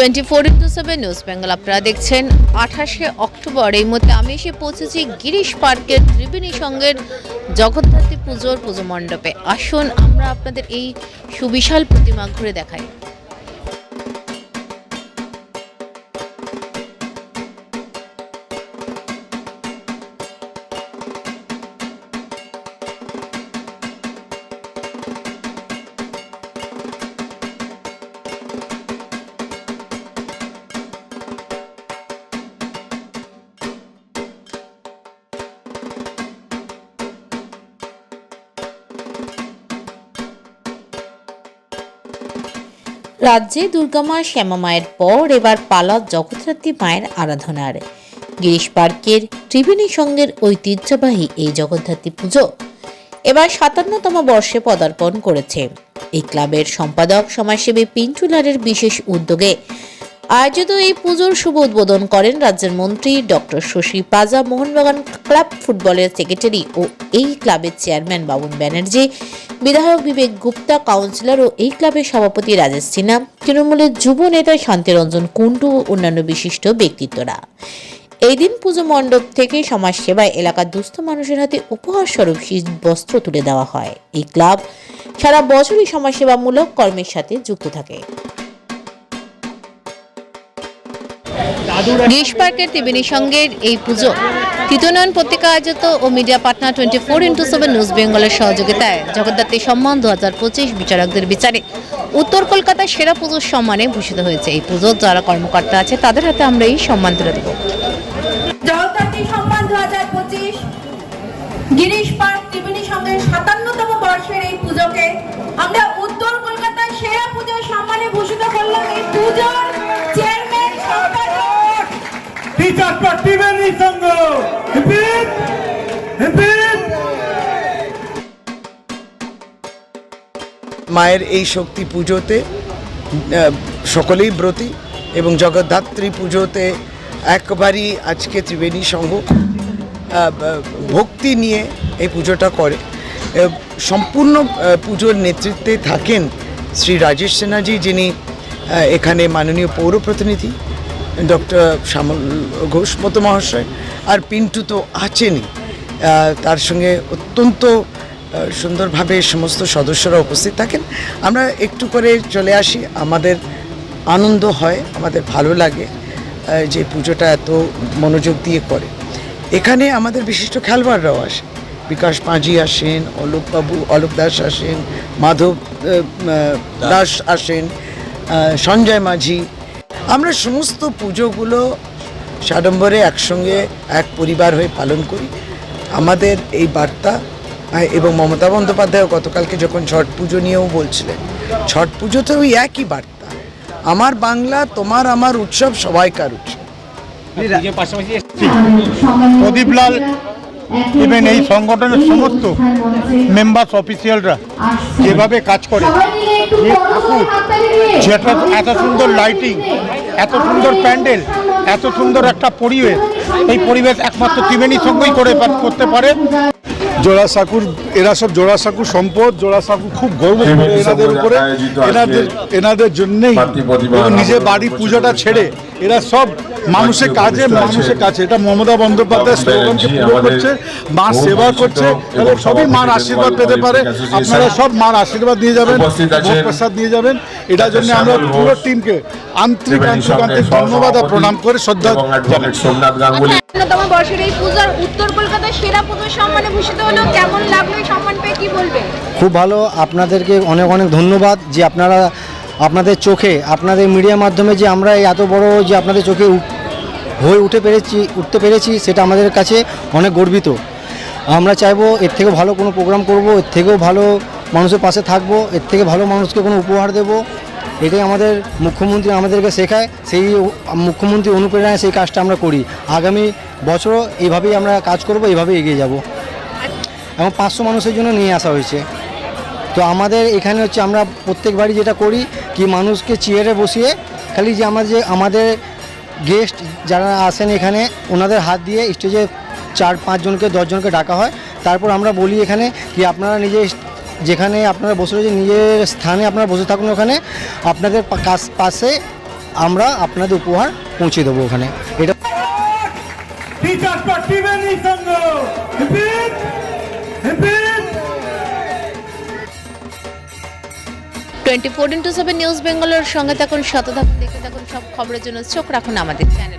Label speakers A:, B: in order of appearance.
A: Twenty four into seven news Bengal. আপনারা দেখছেন আঠাশে অক্টোবর। এই মধ্যে আমি এসে পৌঁছেছি গিরিশ পার্কের ত্রিবেণী সঙ্গের জগদ্ধাত্রী পুজোর পুজো মণ্ডপে। আসুন, আমরা আপনাদের এই সুবিশাল প্রতিমা ঘুরে দেখাই। রাজ্যে দুর্গামা শ্যামা মায়ের পর এবার পালা জগদ্ধাত্রী মায়ের আরাধনার। গিরিশ পার্কের ত্রিবেণী সঙ্গের ঐতিহ্যবাহী এই জগদ্ধাত্রী পুজো এবার সাতান্নতম বর্ষে পদার্পণ করেছে। এই ক্লাবের সম্পাদক সমাজসেবী পিন্টুলারের বিশেষ উদ্যোগে আয়োজিত এই পুজোর শুভ উদ্বোধন করেন রাজ্যের মন্ত্রী ডক্টর শশী পাজা, মোহনবাগান ক্লাব ফুটবলের সেক্রেটারি ও এই ক্লাবের চেয়ারম্যান বাবুন ব্যানার্জি। বিধায়ক বিবেক গুপ্তা, কাউন্সিলর ও এই ক্লাবের সভাপতি রাজেশ সিনহা, তৃণমূলের যুব নেতা শান্তিরঞ্জন কুণ্ডু ও অন্যান্য বিশিষ্ট ব্যক্তিত্বরা। এই দিন পুজো মণ্ডপ থেকে সমাজ সেবায় এলাকার দুস্থ মানুষের হাতে উপহার স্বরূপ শীত বস্ত্র তুলে দেওয়া হয়। এই ক্লাব সারা বছরই সমাজসেবামূলক কর্মের সাথে যুক্ত থাকে। গিরিশ পার্কের ত্রিবেণী সঙ্গের এই পুজো তৃতীয়নয়ন পত্রিকা আয়োজিত ও media partner twenty four into seven news বেঙ্গলের সহযোগিতায় জগদ্ধাত্রী সম্মান দু হাজার পঁচিশ বিচারকদের বিচারে উত্তর কলকাতার সেরা পুজোর সম্মানে ভূষিত হয়েছে এই পুজোর যারা কর্মকর্তা আছে তাদের হাতে আমরা এই সম্মান তুলে দেবো।
B: সম্মান দু হাজার পঁচিশ গিরিশ পার্ক ত্রিবেণী সঙ্গের সাতান্নতম বর্ষের এই পুজোকে আমরা উত্তর কলকাতার সেরা পুজোর সম্মানে ভূষিত করলাম এই পুজোর
C: সংঘ হিপিপ হিপিপ
D: মায়ের এই শক্তি পুজোতে সকলেই ব্রতী এবং জগদ্ধাত্রী পুজোতে একবারই আজকে ত্রিবেণী সংঘ ভক্তি নিয়ে এই পুজোটা করে। সম্পূর্ণ পুজোর নেতৃত্বে থাকেন শ্রী রাজেশ সেনাজি, যিনি এখানে মাননীয় পৌর প্রতিনিধি ডক্টর শ্যামল ঘোষ মতো মহাশয় আর পিন্টু তো আছেনই। তার সঙ্গে অত্যন্ত সুন্দরভাবে সমস্ত সদস্যরা উপস্থিত থাকেন। আমরা একটু করে চলে আসি। আমাদের আনন্দ হয় আমাদের ভালো লাগে যে পুজোটা এত মনোযোগ দিয়ে করে। এখানে আমাদের বিশিষ্ট খেলোয়াড়রাও আসে। বিকাশ পাঁজি আসেন অলোকবাবু অলোক দাস আসেন মাধব দাস। আসেন সঞ্জয় মাঝি আমরা সমস্ত পুজোগুলো সাডম্বরে একসঙ্গে এক পরিবার হয়ে পালন করি। আমাদের এই বার্তা এবং মমতা বন্দ্যোপাধ্যায় গতকালকে যখন ছট পুজো নিয়েও বলছিলেন ছট পুজোতেও ওই একই বার্তা। আমার বাংলা তোমার আমার উৎসব সবাইকার উৎসব।
C: প্রদীপলাল ইভেন এই সংগঠনের সমস্ত মেম্বার্স অফিসিয়ালরা যেভাবে কাজ করে যেটা এত সুন্দর লাইটিং এত সুন্দর প্যান্ডেল, এত সুন্দর একটা পরিবেশ, এই পরিবেশ একমাত্র ত্রিবেণীর সঙ্গেই করে করতে পারে।
E: জোড়াসাঁকুর এরা সব জোড়াসাঁকুর সম্পদ জোড়াসাঁকু খুব গর্ব করে এনাদের উপরে। এনাদের এনাদের জন্যেই এবং নিজের বাড়ি পুজোটা ছেড়ে এরা সব মানুষের কাজে মানুষের কাছে। এটা মমতা বন্দ্যোপাধ্যায় স্লোগানকে পুরো করছে মা সেবা করছে তাহলে সবই মার আশীর্বাদ পেতে পারে আপনারা সব মার আশীর্বাদ নিয়ে যাবেন প্রসাদ নিয়ে যাবেন। এটার জন্য আমরা পুরো টিমকে আন্তরিক আন্তরিক ধন্যবাদ আর প্রণাম করে শ্রদ্ধা
F: এবং
E: জানাই
F: সোমনাথ গাঙ্গুলি।
B: বর্ষের এই পুজোর উত্তর সেরা পুজোর সম্মানে ভূষিত হলো, কেমন লাগল এই সম্মান পেয়ে কি
G: খুব ভালো, আপনাদেরকে অনেক অনেক ধন্যবাদ যে আপনারা আপনাদের চোখে, আপনাদের মিডিয়ার মাধ্যমে যে আমরা এই এত বড় যে আপনাদের চোখে হয়ে উঠে পেরেছি, উঠতে পেরেছি, সেটা আমাদের কাছে অনেক গর্বিত। আমরা চাইব এর থেকে ভালো কোনো প্রোগ্রাম করব, এর থেকেও ভালো মানুষের পাশে থাকব, এর থেকে ভালো মানুষকে কোনো উপহার দেব। এটাই আমাদের মুখ্যমন্ত্রী আমাদেরকে শেখায়, সেই মুখ্যমন্ত্রী অনুপ্রেরণায় সেই কাজটা আমরা করি। আগামী বছরও এইভাবেই আমরা কাজ করব, এইভাবেই এগিয়ে যাব। এবং পাঁচশো মানুষের জন্য নিয়ে আসা হয়েছে। তো আমাদের এখানে হচ্ছে আমরা প্রত্যেক বাড়ি যেটা করি, কি মানুষকে চেয়ারে বসিয়ে খালি যে আমাদের যে, আমাদের গেস্ট যারা আসেন এখানে, ওনাদের হাত দিয়ে স্টেজে চার পাঁচজনকে, দশজনকে ডাকা হয়। তারপর আমরা বলি এখানে কি আপনারা নিজে যেখানে আপনারা বসে রয়েছে নিজের স্থানে আপনারা বসে থাকুন ওখানে। আপনাদের কাছ- পাশে আমরা আপনাদের উপহার পৌঁছে দেবো ওখানে। এটা
H: twenty four into seven news বেঙ্গলের সঙ্গে থাকুন শত থাকুন দেখতে থাকুন সব খবরের জন্য চোখ রাখুন আমাদের চ্যানেলে।